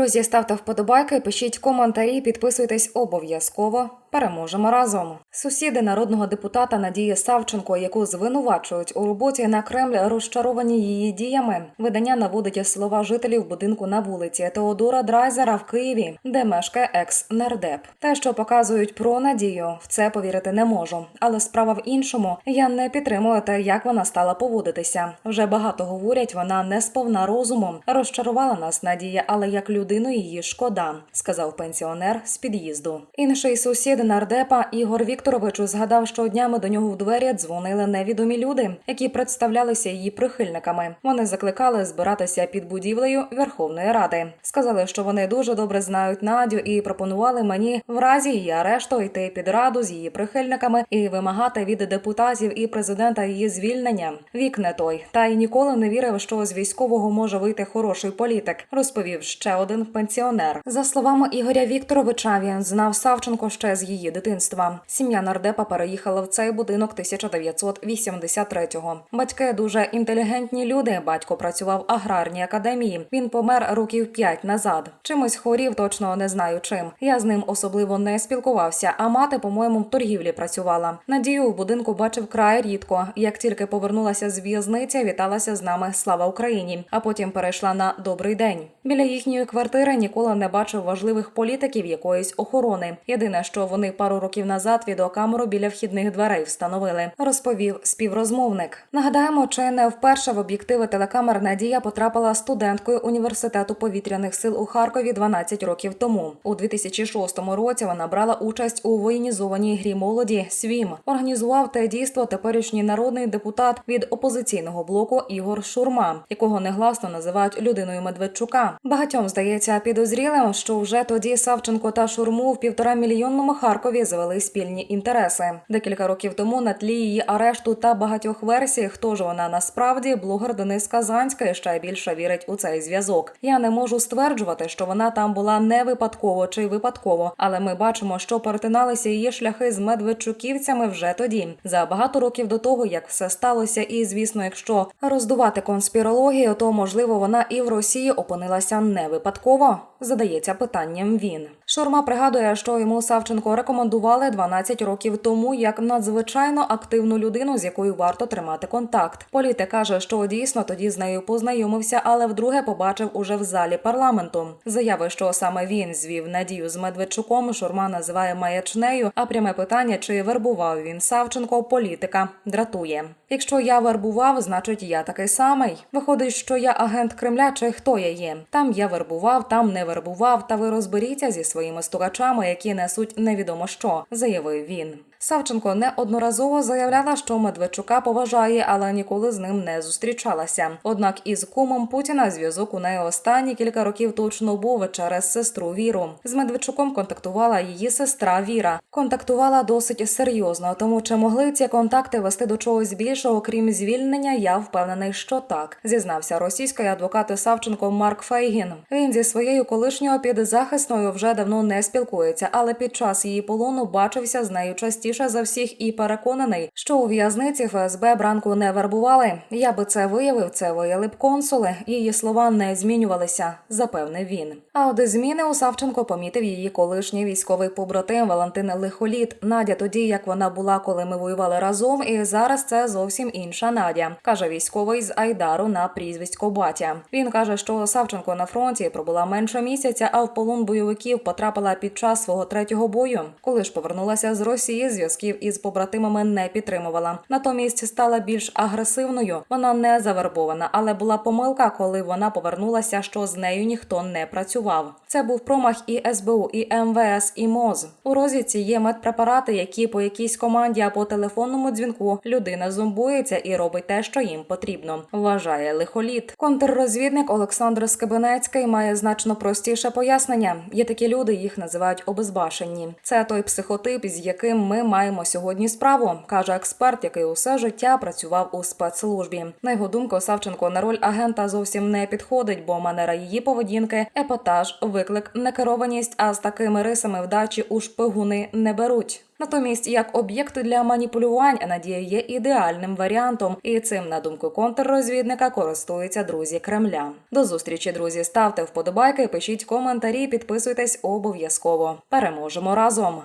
Друзі, ставте вподобайки, пишіть коментарі, підписуйтесь обов'язково. Переможемо разом. Сусіди народного депутата Надії Савченко, яку звинувачують у роботі на Кремль, розчаровані її діями. Видання наводить слова жителів будинку на вулиці Теодора Драйзера в Києві, де мешкає екс-нардеп. Те, що показують про Надію, в це повірити не можу. Але справа в іншому. Я не підтримую те, як вона стала поводитися. Вже багато говорять, вона не сповна розуму. Розчарувала нас Надія, але як людину її шкода, сказав пенсіонер з під'їзду. Інший сусід нардепа Ігор Вікторович згадав, що днями до нього в двері дзвонили невідомі люди, які представлялися її прихильниками. Вони закликали збиратися під будівлею Верховної Ради. Сказали, що вони дуже добре знають Надю і пропонували мені в разі її арешту йти під раду з її прихильниками і вимагати від депутатів і президента її звільнення. Вік не той, та й ніколи не вірив, що з військового може вийти хороший політик. Розповів ще один пенсіонер. За словами Ігоря Вікторовича, він знав Савченко ще з її дитинства. Сім'я нардепа переїхала в цей будинок 1983-го. Батьки дуже інтелігентні люди. Батько працював в аграрній академії. Він помер років п'ять назад. Чимось хворів, точно не знаю чим. Я з ним особливо не спілкувався. А мати, по-моєму, в торгівлі працювала. Надію у будинку бачив край рідко. Як тільки повернулася з в'язниці, віталася з нами Слава Україні, а потім перейшла на добрий день. Біля їхньої квартири ніколи не бачив важливих політиків якоїсь охорони. Єдине, що вони пару років назад відеокамеру біля вхідних дверей встановили, розповів співрозмовник. Нагадаємо, чи не вперше в об'єктиви телекамер Надія потрапила студенткою університету повітряних сил у Харкові 12 років тому. У 2006 році вона брала участь у воєнізованій грі молоді СВІМ. Організував те дійство теперішній народний депутат від опозиційного блоку Ігор Шурма, якого негласно називають людиною Медведчука. Багатьом здається підозрілим, що вже тоді Савченко та Шурму в півтора мільйонному Харкові завели спільні інтереси. Декілька років тому на тлі її арешту та багатьох версій, хто ж вона насправді, блогер Денис Казанський ще більше вірить у цей зв'язок. Я не можу стверджувати, що вона там була не випадково чи випадково, але ми бачимо, що перетиналися її шляхи з медведчуківцями вже тоді, за багато років до того, як все сталося. І звісно, якщо роздувати конспірологію, то можливо вона і в Росії опинилася не випадково. Задається питанням він. Шурма пригадує, що йому Савченко рекомендували 12 років тому як надзвичайно активну людину, з якою варто тримати контакт. Політик каже, що дійсно тоді з нею познайомився, але вдруге побачив уже в залі парламенту. Заяви, що саме він звів надію з Медведчуком, Шурма називає маячнею. А пряме питання, чи вербував він Савченко, політика дратує. Якщо я вербував, значить я такий самий. Виходить, що я агент Кремля, чи хто я є. Там я вербував, там не вербував. Та ви розберіться зі своїми стукачами, які несуть невідомо що, заявив він. Савченко неодноразово заявляла, що Медведчука поважає, але ніколи з ним не зустрічалася. Однак із кумом Путіна зв'язок у неї останні кілька років точно був через сестру Віру. З Медведчуком контактувала її сестра Віра. Контактувала досить серйозно, тому чи могли ці контакти вести до чогось більшого, крім звільнення, я впевнений, що так, зізнався російський адвокат Савченко Марк Фейгін. Він зі своєю колишньою підзахисною вже давно не спілкується, але під час її полону бачився з нею частіше за всіх і переконаний, що у в'язниці ФСБ бранку не вербували. Я би це виявив, це вияли б консули. Її слова не змінювалися, запевнив він. А от зміни у Савченко помітив її колишній військовий побратим Валентин Лихоліт. Надя тоді, як вона була, коли ми воювали разом, і зараз це зовсім інша Надя, каже військовий з Айдару на прізвисько Батя. Він каже, що Савченко на фронті пробула менше місяця, а в полон бойовиків потрапила під час свого третього бою. Коли ж повернулася з Росії, зв'язків із побратимами не підтримувала. Натомість стала більш агресивною. Вона не завербована, але була помилка, коли вона повернулася, що з нею ніхто не працював. Це був промах і СБУ, і МВС, і МОЗ. У розвідці є медпрепарати, які по якійсь команді або телефонному дзвінку людина зомбується і робить те, що їм потрібно. Вважає лихоліт. Контррозвідник Олександр Скибенецький має значно простіше пояснення. Є такі люди, їх називають обезбашені. Це той психотип, з яким ми маємо сьогодні справу, каже експерт, який усе життя працював у спецслужбі. На його думку, Савченко на роль агента зовсім не підходить, бо манера її поведінки, епатаж, виклик, некерованість. А з такими рисами вдачі у шпигуни не беруть. Натомість, як об'єкт для маніпулювань, Надія є ідеальним варіантом, і цим, на думку контррозвідника, користуються друзі Кремля. До зустрічі, друзі. Ставте вподобайки, пишіть коментарі, підписуйтесь обов'язково. Переможемо разом.